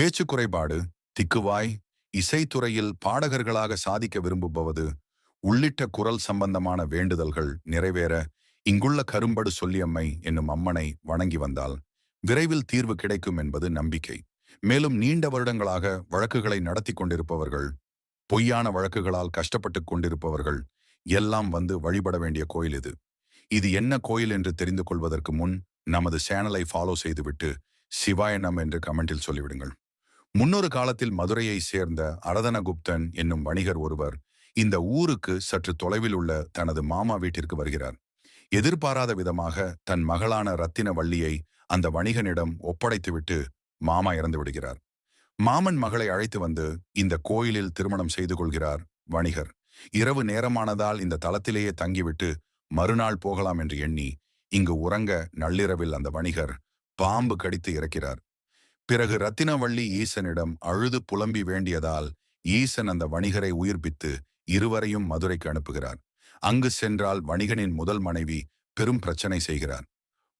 பேச்சு குறைபாடு திக்குவாய் இசைத்துறையில் பாடகர்களாக சாதிக்க விரும்புபவது உள்ளிட்ட குரல் சம்பந்தமான வேண்டுதல்கள் நிறைவேற இங்குள்ள கரும்படு சொல்லியம்மை என்னும் அம்மனை வணங்கி வந்தால் விரைவில் தீர்வு கிடைக்கும் என்பது நம்பிக்கை. மேலும் நீண்ட வருடங்களாக வழக்குகளை நடத்தி கொண்டிருப்பவர்கள் பொய்யான வழக்குகளால் கஷ்டப்பட்டுக் கொண்டிருப்பவர்கள் எல்லாம் வந்து வழிபட வேண்டிய கோயில் இது. இது என்ன கோயில் என்று தெரிந்து கொள்வதற்கு முன் நமது சேனலை ஃபாலோ செய்துவிட்டு சிவாயனம் என்று கமெண்டில் சொல்லிவிடுங்கள். முன்னொரு காலத்தில் மதுரையை சேர்ந்த அரதனகுப்தன் என்னும் வணிகர் ஒருவர் இந்த ஊருக்கு சற்று தொலைவில் உள்ள தனது மாமா வீட்டிற்கு வருகிறார். எதிர்பாராத விதமாக தன் மகளான ரத்தின வள்ளியை அந்த வணிகனிடம் ஒப்படைத்துவிட்டு மாமா இறந்து விடுகிறார். மாமன் மகளை அழைத்து வந்து இந்த கோயிலில் திருமணம் செய்து கொள்கிறார் வணிகர். இரவு நேரமானதால் இந்த தளத்திலேயே தங்கிவிட்டு மறுநாள் போகலாம் என்று எண்ணி இங்கு உறங்க நள்ளிரவில் அந்த வணிகர் பாம்பு கடித்து இறக்கிறார். பிறகு ரத்தினவள்ளி ஈசனிடம் அழுது புலம்பி வேண்டியதால் ஈசன் அந்த வணிகரை உயிர்ப்பித்து இருவரையும் மதுரைக்கு அனுப்புகிறார். அங்கு சென்றால் வணிகனின் முதல் மனைவி பெரும் பிரச்சனை செய்கிறார்.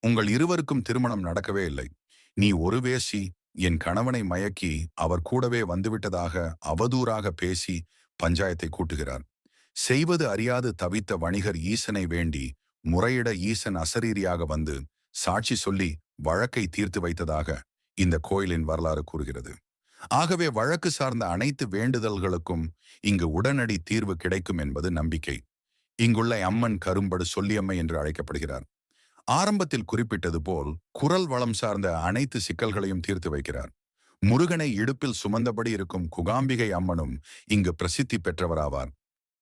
உங்கள் இருவருக்கும் திருமணம் நடக்கவே இல்லை. நீ ஒரு வேசி என் கணவனை மயக்கி அவர் கூடவே வந்துவிட்டதாக அவதூறாக பேசி பஞ்சாயத்தை கூட்டுகிறார். செய்வது அறியாது தவித்த வணிகர் ஈசனை வேண்டி முறையிட ஈசன் அசரீரியாக வந்து சாட்சி சொல்லி வழக்கை தீர்த்து வைத்ததாக இந்த கோயிலின் வரலாறு கூறுகிறது. ஆகவே வழக்கு சார்ந்த அனைத்து வேண்டுதல்களுக்கும் இங்கு உடனடி தீர்வு கிடைக்கும் என்பது நம்பிக்கை. இங்குள்ள அம்மன் கரும்படு சொல்லியம்மை என்று அழைக்கப்படுகிறார். ஆரம்பத்தில் குறிப்பிட்டது போல் குரல் வளம் சார்ந்த அனைத்து சிக்கல்களையும் தீர்த்து வைக்கிறார். முருகனை இடுப்பில் சுமந்தபடி இருக்கும் குகாம்பிகை அம்மனும் இங்கு பிரசித்தி பெற்றவராவார்.